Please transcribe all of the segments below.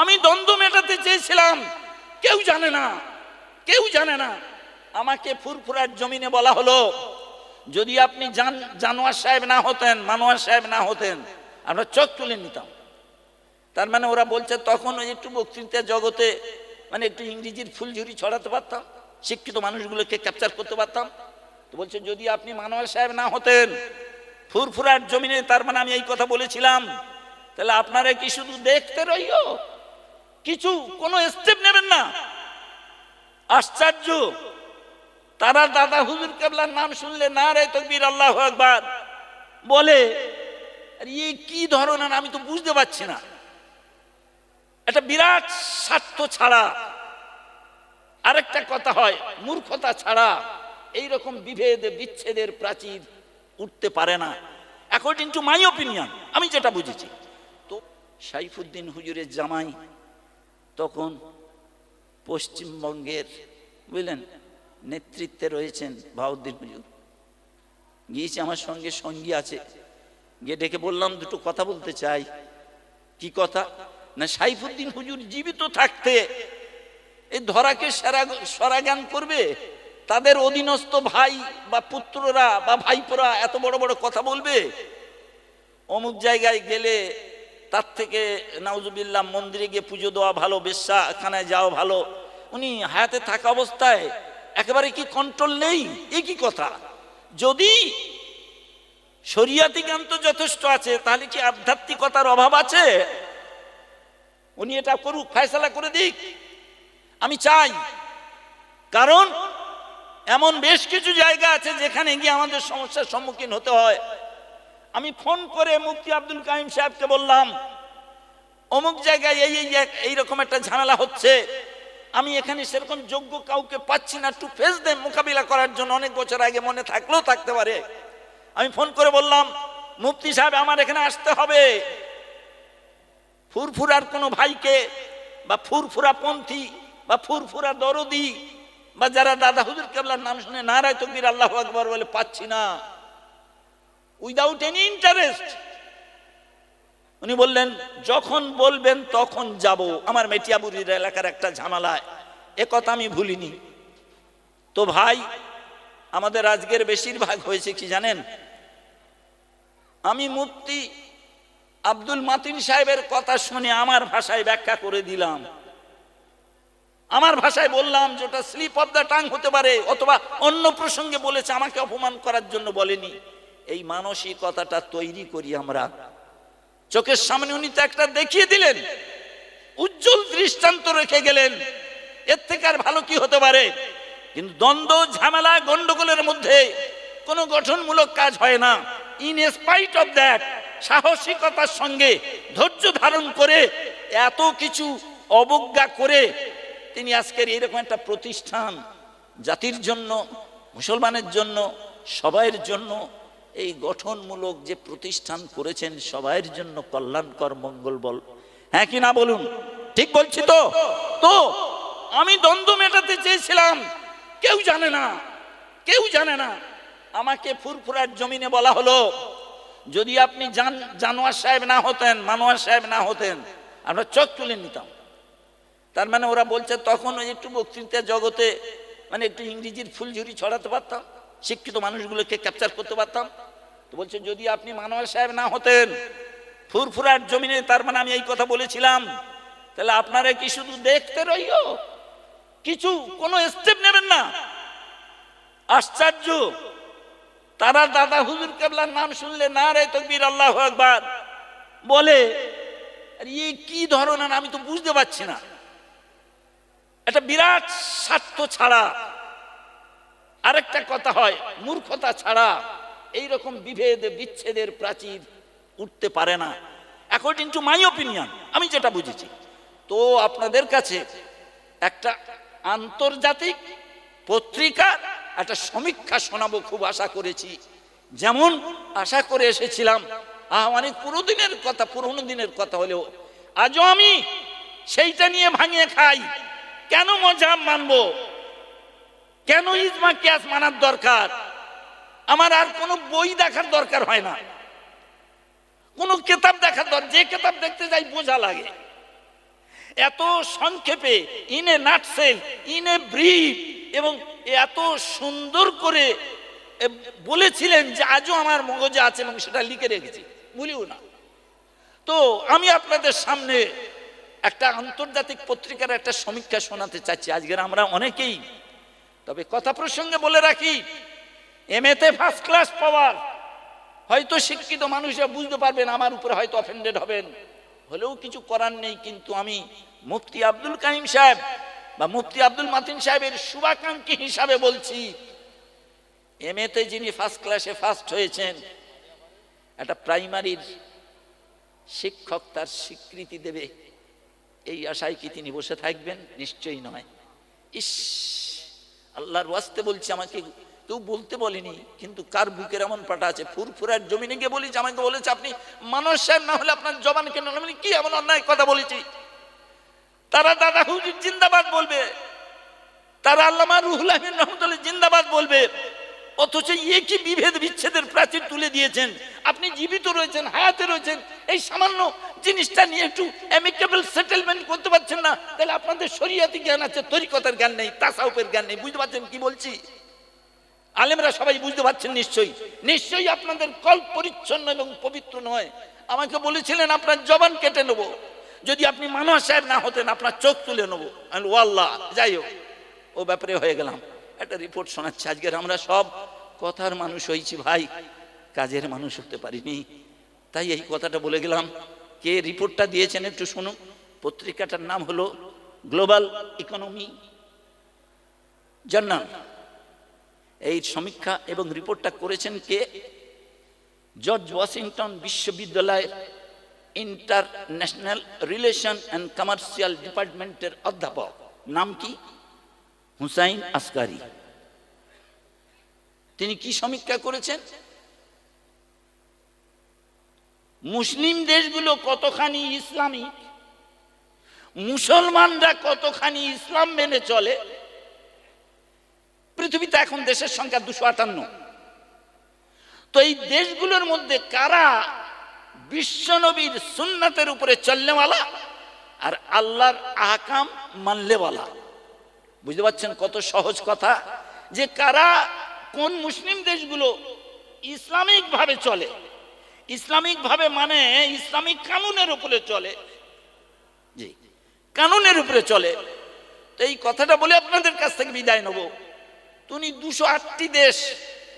আমি দ্বন্দ্ব মেটাতে চেয়েছিলাম। কেউ জানে না, কেউ জানে না। আমাকে ফুরফুরার জমিনে বলা হলো, যদি আপনি জান জানোয়ার সাহেব না হতেন, মানোয়ার সাহেব না হতেন, আমরা চোখ তুলে নিতাম। তার মানে ওরা বলছে, তখন ওই একটু বক্তৃতা জগতে মানে একটু ইংরেজির ফুলঝুরি ছড়াতে পারতাম, শিক্ষিত মানুষগুলোকে ক্যাপচার করতে পারতাম। তো বলছে, যদি আপনি মানোয়ার সাহেব না হতেন, ফুরফুরার জমিনে, তার মানে আমি এই কথা বলেছিলাম, তাহলে আপনারা কি শুধু দেখতে রইও কিছু, কোনো স্টেপ নেবেন না। আশ্চর্য। তারা দাদা হুজুর কেবলার নাম শুনলে, না রে তকবীর, আল্লাহ একবার বলে এই কি ধরনের? আমি তো বুঝতে পারছি না। একটা বিরাট স্বার্থ ছাড়া আরেকটা কথা হয়, মূর্খতা ছাড়া এই রকম বিভেদ, বিচ্ছেদের প্রাচীর উঠতে পারে না। অ্যাকর্ডিং টু মাই অপিনিয়ন আমি যেটা বুঝেছি। তো সাইফুদ্দিন হুজুরের জামাই তখন পশ্চিমবঙ্গের, বুঝলেন, নেতৃত্বে রয়েছেন বাউদ্দিন হুজুর। গিয়েছি, আমার সঙ্গে সঙ্গী আছে। গিয়ে ডেকে বললাম, দুটো কথা বলতে চাই। কি কথা? না, সাইফুদ্দিন হুজুর জীবিত থাকতে এই ধরাকে সারা সরাগান করবে। তাদের অধীনস্থ ভাই বা পুত্ররা বা ভাইপোরা এত বড় বড় কথা বলবে। অমুক জায়গায় গেলে তার থেকে নাউজুবিল্লাহ মন্দিরে গিয়ে পুজো দেওয়া ভালো, বেশ্যাখানায় যাওয়া ভালো। উনি হায়াতে থাকা অবস্থায় একেবারে কি কন্ট্রোল নেই? এ কি কথা? যদি শরিয়াতি জ্ঞান তো যথেষ্ট আছে, তাহলে কি আধ্যাত্মিকতার অভাব আছে? উনি এটা করুক, ফয়সালা করে দিক। আমি চাই, কারণ এমন বেশ কিছু জায়গা আছে যেখানে গিয়ে আমাদের সমস্যার সম্মুখীন হতে হয়। আমি ফোন করে মুফতি আব্দুল কাইম সাহেবকে বললাম, অমুক জায়গায় এই এই এইরকম একটা ঝামেলা হচ্ছে। আমি এখানে সেরকম যোগ্য কাউকে পাচ্ছি না। টু ফেস দেম মোকাবিলা করার জন্য। অনেক বছর আগে মনে থাকলেও থাকতে পারে। আমি ফোন করে বললাম, মুফতি সাহেব, আমার এখানে আসতে হবে। ফুরফুরার কোনো ভাইকে বা ফুরফুরা পন্থী বা ফুরফুরা দরদি বা যারা দাদা হুজুর কেবলার নাম শুনে নারায় তকবীর আল্লাহ আকবর বলে পাচ্ছি না। উইদাউট এনি ইন্টারেস্ট উনি বললেন, যখন বলবেন তখন যাব। আমার মেটিয়াবুরির এলাকার একটা ঝামেলায়। এ কথা আমি ভুলিনি। তো ভাই, আমাদের আজকের বেশিরভাগ হয়েছে কি জানেন? আমি মুফতি আব্দুল মাতিন সাহেবের কথা শুনে আমার ভাষায় ব্যাখ্যা করে দিলাম। আমার ভাষায় বললাম যে ওটা স্লিপ অফ দ্য টাং হতে পারে, অথবা অন্য প্রসঙ্গে বলেছে, আমাকে অপমান করার জন্য বলেনি। এই মানসিকতাটা তৈরি করি আমরা। চোখের সামনে উনি তো একটা দেখিয়ে দিলেন। উজ্জ্বল দৃষ্টান্ত রেখে গেলেন। এর থেকে আর ভালো কি হতে পারে? কিন্তু দ্বন্দ্ব, ঝামেলা, গন্ডগোলের মধ্যে কোনো গঠনমূলক কাজ হয় না। ইন স্পাইট অফ দ্যাট সাহসিকতার সঙ্গে ধৈর্য ধারণ করে এত কিছু অবজ্ঞা করে তিনি আজকের এরকম একটা প্রতিষ্ঠান জাতির জন্য, মুসলমানের জন্য, সবাইয়ের জন্য এই গঠনমূলক যে প্রতিষ্ঠান করেছেন সবাইয়ের জন্য কল্যাণকর মঙ্গল বল হ্যাঁ কি না বলুন? ঠিক বলছি তো? তো, আমি দ্বন্দ্ব মেটাতে চেয়েছিলাম। কেউ জানে না, কেউ জানে না। আমাকে ফুরফুরার জমিনে বলা হলো, যদি আপনি জান জানোয়ার সাহেব না হতেন, মানোয়ার সাহেব না হতেন, আমরা চোখ তুলে নিতাম। তার মানে ওরা বলছে, তখন ওই একটু বক্তৃতা জগতে মানে একটু ইংরেজির ফুলঝুরি ছড়াতে পারতাম, শিক্ষিত মানুষগুলোকে ক্যাপচার করতে পারতাম। তো বলছে যদি আপনি মানোয়ার সাহেব না হতেন, ফুরফুরার জমিনে, তার মানে আমি এই কথা বলেছিলাম, তাহলে আপনারা কি শুধু দেখতে রইও কিছু, কোনো স্টেপ নেবেন না। আশ্চর্য। তারা দাদা হুজুর কেবলার নাম শুনলে, না রে তকবীর, আল্লাহ একবার বলে এই কি ধরনের, আমি তো বুঝতে পারছি না। একটা বিরাট স্বার্থ ছাড়া আরেকটা কথা হয়, মূর্খতা ছাড়া। এই রকম বিভেদ, বিচ্ছেদের প্রাচীর উঠতে পারে না। অ্যাকর্ডিং টু মাই অপিনিয়ন আমি যেটা বুঝেছি, তো আপনাদের কাছে একটা আন্তর্জাতিক পত্রিকার একটা সমীক্ষা শোনাবো খুব আশা করেছি। যেমন আশা করে এসেছিলাম, আহ অনেক পুরো দিনের কথা, পুরোনো দিনের কথা হলেও, আজও আমি সেইটা নিয়ে ভাঙিয়ে খাই। কেন মজা মানবো? কেন ইজমা কিয়াস মানার দরকার? আমার আর কোনো বই দেখার দরকার হয় না। কোনো কেতাব দেখার দরকার যে কেতাব দেখতে যাই বোঝা লাগে। এত সংক্ষেপে ইনে নাটসেল ইনে ব্রিফ এবং এত সুন্দর করে বলেছিলেন যে আজও আমার মগজে আছে এবং সেটা লিখে রেখেছি। বলিও না। তো আমি আপনাদের সামনে একটা আন্তর্জাতিক পত্রিকার একটা সমীক্ষা শোনাতে চাচ্ছি। আজকের আমরা অনেকেই, তবে কথা প্রসঙ্গে বলে রাখি এম এতে ফার্স্ট ক্লাস পাওয়ার হয়তো শিক্ষিত মানুষরা বুঝতে পারবেন, আমার উপরে হয়তো অফেন্ডেড হবেন। হলেও কিছু করার নেই, কিন্তু আমি মুফতি আব্দুল কাইম সাহেব বা মুফতি আব্দুল মাতিন সাহেবের শুভাকাঙ্ক্ষী হিসাবে বলছি এম এতে যিনি ফার্স্ট ক্লাসে ফার্স্ট হয়েছেন, একটা প্রাইমারির শিক্ষক তার স্বীকৃতি দেবে, এই আশায় কি তিনি বসে থাকবেন? নিশ্চয়ই নয়। ইস, আল্লাহর ওয়াস্তে বলছি আমাকে কেউ বলতে বলেনি, কিন্তু কার বুকের এমন পাটা আছে? ফুরফুরার জমিনে গিয়ে বলেছি আমাকে বলেছে, আপনি মানুষ সাহেব, না হলে আপনার জবান কেন কি এমন অন্যায় কথা বলেছি? তারা দাদা হুজুর জিন্দাবাদ বলবে। তারা আল্লামা রুহুল আমিন রহমতুল্লাহ জিন্দাবাদ বলবে। অথচ কি বিভেদ বিচ্ছেদের প্রাচীর তুলে দিয়েছেন? আপনি জীবিত রয়েছেন, হায়াতে রয়েছেন। এই সামান্য জিনিসটা নিয়ে একটু অ্যামিকেবল সেটেলমেন্ট করতে পারছেন না। তাহলে আপনাদের শরীয়তি জ্ঞান আছে, তরিকতার জ্ঞান নেই তাসাউপের জ্ঞান নেই। বুঝতে পারছেন কি বলছি? আলেমরা সবাই বুঝতে পারছেন নিশ্চয়ই। নিশ্চয়ই আপনাদের কল পরিচ্ছন্ন এবং পবিত্র নয়। আমাকে বলেছিলেন, আপনার জবান কেটে নেব। যদি আপনি মানুষ সাহেব না হতেন, আপনার চোখ তুলে নেব। আমি ও যাই হোক। ও ব্যাপারে হয়ে গেলাম। একটা রিপোর্ট শোনাচ্ছি। আজকের আমরা সব কথার মানুষ হয়েছি ভাই। কাজের মানুষ হতে পারিনি। তাই এই কথাটা বলে গেলাম। কে রিপোর্টটা দিয়েছেন একটু শুনুন। পত্রিকাটার নাম হলো গ্লোবাল ইকোনমি জার্নাল এই সমীক্ষা এবং রিপোর্টটা করেছেন কে? জর্জ ওয়াশিংটন বিশ্ববিদ্যালয়ের ইন্টারন্যাশনাল রিলেশন অ্যান্ড কমার্শিয়াল ডিপার্টমেন্টের অধ্যাপক। নাম কি? হুসাইন আসকারি তিনি কি সমীক্ষা করেছেন? মুসলিম দেশগুলো কতখানি ইসলামিক? মুসলমানরা কতখানি ইসলাম মেনে চলে? পৃথিবীতে এখন দেশের সংখ্যা দুশো আটান্ন। তো এই দেশগুলোর মধ্যে কারা বিশ্বনবীর সুন্নাতের উপরে চললেওয়ালা আর আল্লাহর আহকাম মানলেওয়ালা? বুঝতে পারছেন কত সহজ কথা? যে কারা কোন মুসলিম দেশগুলো ইসলামিক ভাবে চলে? ইসলামিক ভাবে মানে ইসলামিক কানুনের উপরে চলে। জি, কানুনের উপরে চলে। তো এই কথাটা বলে আপনাদের কাছ থেকে বিদায় নেব। তিনি দুশো আটটি দেশ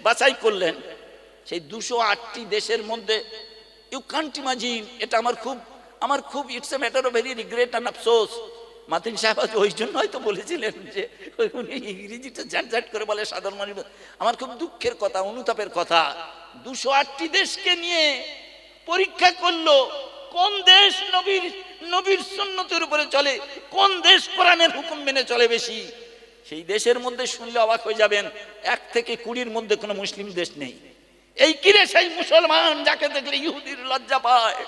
বাছাই করলেন। সেই দুশো আটটি দেশের মধ্যে ইউ কান্ট ইমাজিন এটা আমার খুব আমার খুব it's a matter of very regret and আফসোস মাতিন সাহেব ওই জন্য হয়তো বলেছিলেন যে, উনি ইংরেজিটা ঝাট ঝাট করে বলে, সাধারণ মানুষ আমার খুব দুঃখের কথা, অনুতাপের কথা। দুশো আটটি দেশকে নিয়ে পরীক্ষা করল, কোন দেশ নবীর নবীর সুন্নতের উপরে চলে, কোন দেশ কোরআনের হুকুম মেনে চলে বেশি? সেই দেশের মধ্যে শুনলে অবাক হয়ে যাবেন, এক থেকে কুড়ির মধ্যে কোনো মুসলিম দেশ নেই। এই কিরে সেই মুসলমান যাকে দেখলে ইহুদির লজ্জা পায়?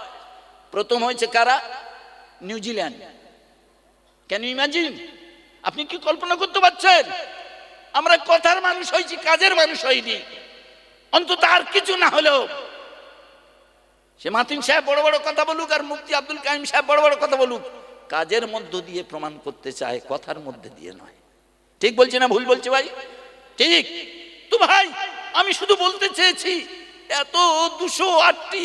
প্রথম হয়েছে কারা? নিউজিল্যান্ড কেন ইমাজিন আপনি কি কল্পনা করতে পারছেন? আমরা কথার মানুষ হয়েছি, কাজের মানুষ হইনি। অন্তত আর কিছু না হলেও। সে মাতিন সাহেব বড় বড় কথা বলুক আর মুফতি আব্দুল কাইম সাহেব বড় বড় কথা বলুক। কাজের মধ্য দিয়ে প্রমাণ করতে চায়, কথার মধ্যে দিয়ে নয়। ঠিক বলছি না ভুল বলছি ভাই? ঠিক। তো ভাই, আমি শুধু বলতে চেয়েছি, এত দুশো আটটি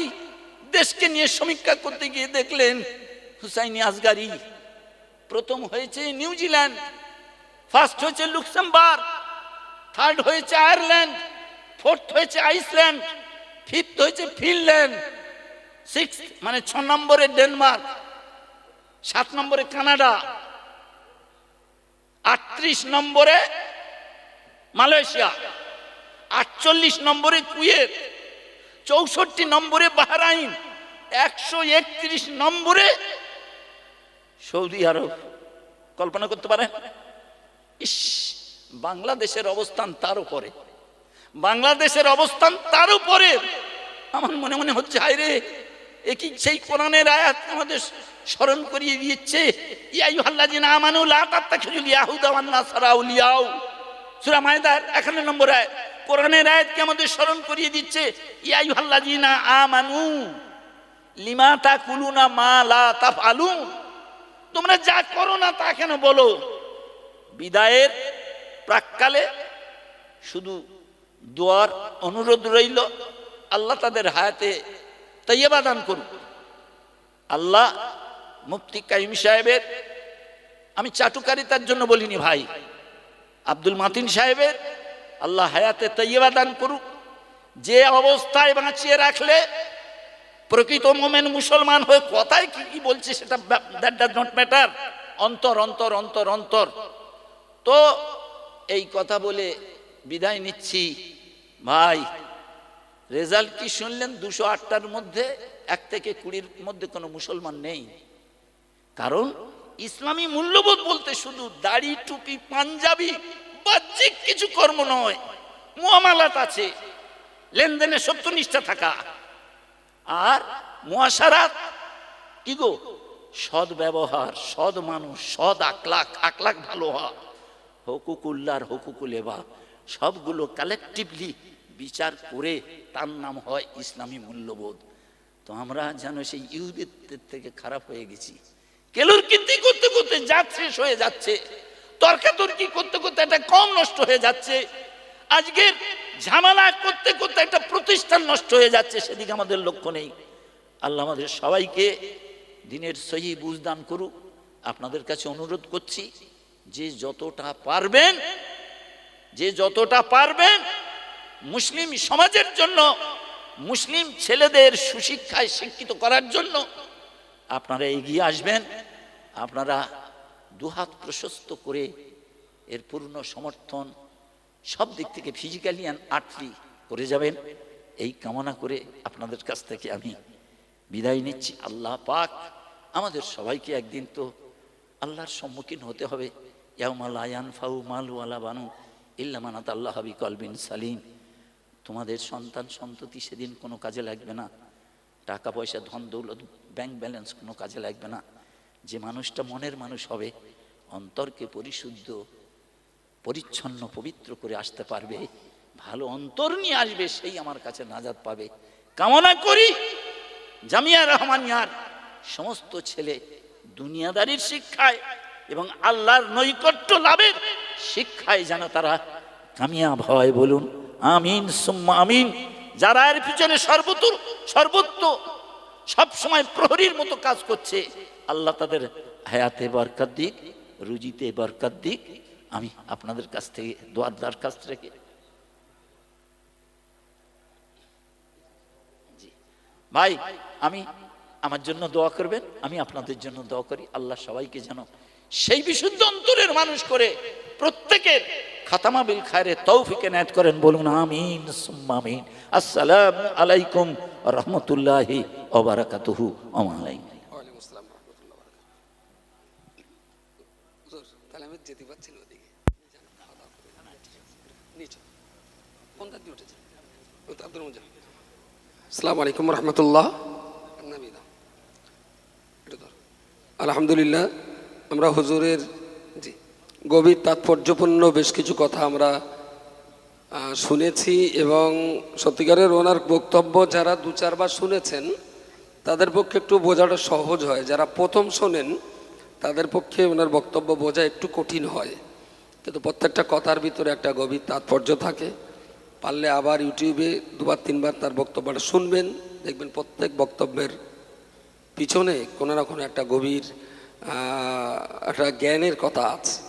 দেশকে নিয়ে সমীক্ষা করতে গিয়ে দেখলেন হুসাইনি আসগারি প্রথম হয়েছে নিউজিল্যান্ড ফার্স্ট হয়েছে লুক্সেমবার্গ, থার্ড হয়েছে আয়ারল্যান্ড, ফোর্থ হয়েছে আইসল্যান্ড, ফিফথ হয়েছে ফিনল্যান্ড সিক্স মানে ছ নম্বরে ডেনমার্ক, সাত নম্বরে কানাডা আটত্রিশ নম্বরে মালয়েশিয়া, আটচল্লিশ নম্বরে কুয়েত, চৌষট্টি নম্বরে বাহরাইন, একশো একত্রিশ নম্বরে সৌদি আরব। কল্পনা করতে পারেন? ইস, বাংলাদেশের অবস্থান তার উপরে। বাংলাদেশের অবস্থান তার উপরে। আমার মনে মনে হচ্ছে হায় রে এ কি সেই কোরআনের আয়াত আমাদের স্মরণ করিয়ে দিচ্ছে ইয়াই হাল্লাজিনা আমানু লা তাত্তাখিজুল ইয়াহুদা ওয়ান নাসারা আউলিয়াও সূরা মায়দার 91 নম্বর আয়াত। কোরআনের আয়াতকে আমাদের স্মরণ করিয়ে দিচ্ছে ইয়াই হাল্লাজিনা আমানু লিমা তাকুলুনা মা লা তাফআলুন। তোমরা যা করো না তা কেন বলো? বিদায়ের প্রাককালে শুধু দোয়ার অনুরোধ রইল, আল্লাহ তাদের হায়াতে তৈয়বা দান করুক আল্লাহ মুফতি কাইম সাহেবের, আমি চাটুকারিতার জন্য বলিনি ভাই, আব্দুল মাতিন সাহেবের, আল্লাহ হায়াতে তৈয়বা দান করুক। যে অবস্থায় বাঁচিয়ে রাখলে প্রকৃত মোমেন মুসলমান হয়ে কথায় কি কি বলছে সেটা দ্যাট ডাজ নট ম্যাটার অন্তর অন্তর অন্তর অন্তর। তো এই কথা বলে বিদায় নিচ্ছি। ভাই রেজাল্ট কি শুনলেন? দুশো আটটার মধ্যে, এক থেকে কুড়ির মধ্যে কোনো মুসলমান নেই। কারণ ইসলামী মূল্যবোধ বলতে শুধু দাড়ি, টুপি, পাঞ্জাবি, বাহ্যিক কিছু কর্ম নয় মুআমালাত আছে, লেনদেনে সত্যনিষ্ঠা থাকা। আর মুআশারাত কি গো? সৎ ব্যবহার, সৎ মানুষ, সৎ আকলাক আকলাক ভালো হওয়া। হকুকুল্লার হকুকুলেবা সবগুলো কালেকটিভলি বিচার করে তার নাম হয় ইসলামী মূল্যবোধ। তো আমরা যেন সেই ইহুদিত্বের থেকে খারাপ হয়ে গেছি। কেলুর কীর্তি করতে করতে জাত শেষ হয়ে যাচ্ছে। তর্কাতর্কি করতে করতে একটা কম নষ্ট হয়ে যাচ্ছে। আজকের ঝামেলা করতে করতে একটা প্রতিষ্ঠান নষ্ট হয়ে যাচ্ছে, সেদিকে আমাদের লক্ষ্য নেই। আল্লাহ আমাদের সবাইকে দিনের সহি বুঝদান করুক। আপনাদের কাছে অনুরোধ করছি, যে যতটা পারবেন, যে যতটা পারবেন মুসলিম সমাজের জন্য, মুসলিম ছেলেদের সুশিক্ষায় শিক্ষিত করার জন্য আপনারা এগিয়ে আসবেন। আপনারা দুহাত প্রশস্ত করে এর পূর্ণ সমর্থন সব দিক থেকে ফিজিক্যালি অ্যান্ড আর্টলি করে যাবেন। এই কামনা করে আপনাদের কাছ থেকে আমি বিদায় নিচ্ছি। আল্লাহ পাক আমাদের সবাইকে একদিন তো আল্লাহর সম্মুখীন হতে হবে। ইয়াউমালায়ান ফাউ মালু আলা বানু ইল্লামানাত আল্লাহ হাবি কলবিন সালিম। তোমাদের সন্তান সন্ততি সেদিন কোনো কাজে লাগবে না। টাকা পয়সা, ধন দৌলত ব্যাংক ব্যালেন্স কোনো কাজে লাগবে না। যে মানুষটা মনের মানুষ হবে, অন্তরকে পরিশুদ্ধ, পরিচ্ছন্ন, পবিত্র করে আসতে পারবে। ভালো অন্তর নিয়ে আসবে, সেই আমার কাছে নাজাদ পাবে। কামনা করি, জামিয়া রহমানিয়ার সমস্ত ছেলে দুনিয়াদারির শিক্ষায় এবং আল্লাহর নৈকট্য লাভের শিক্ষায় যেন তারা কামিয়াব হয় বলুন। আমিন, সুম্মা আমিন। যারা এর পিছনে সর্বত্র সর্বত্র সব সময় প্রহরীর মতো কাজ করছে, আল্লাহ তাদের হায়াতে বরকত দিক, রুজিতে বরকত দিক। আমি আপনাদের কাছ থেকে দোয়ার দরখাস্ত রেখে জি। ভাই, আমি আমার জন্য দোয়া করবেন, আমি আপনাদের জন্য দোয়া করি। আল্লাহ সবাইকে যেন সেই বিশুদ্ধ অন্তরের মানুষ করে প্রত্যেকের খাতামা বিল খায়রে তৌফিকে নায়ত করেন বলুন আমিন সুম্মা আমিন। আসসালামু আলাইকুম রহমতুল্লাহি ওবারাকাতুহু আমি যেতে পারছি না ওদিকে যান, খাওয়া দাওয়া করে। নিচে। কোন দাঁত উঠেছে? আব্দুল মজা আসসালামু আলাইকুম রহমতুল্লাহ। আলহামদুলিল্লাহ আমরা হুজুরের গভীর তাৎপর্যপূর্ণ বেশ কিছু কথা আমরা শুনেছি এবং সত্যিকারের ওনার বক্তব্য যারা দু চারবার শুনেছেন, তাদের পক্ষে একটু বোঝাটা সহজ হয়। যারা প্রথম শোনেন, তাদের পক্ষে ওনার বক্তব্য বোঝা একটু কঠিন হয়। কিন্তু প্রত্যেকটা কথার ভিতরে একটা গভীর তাৎপর্য থাকে। পারলে আবার ইউটিউবে দুবার, তিনবার তার বক্তব্যটা শুনবেন, দেখবেন প্রত্যেক বক্তব্যের পিছনে কোনো না কোনো একটা গভীর একটা জ্ঞানের কথা আছে।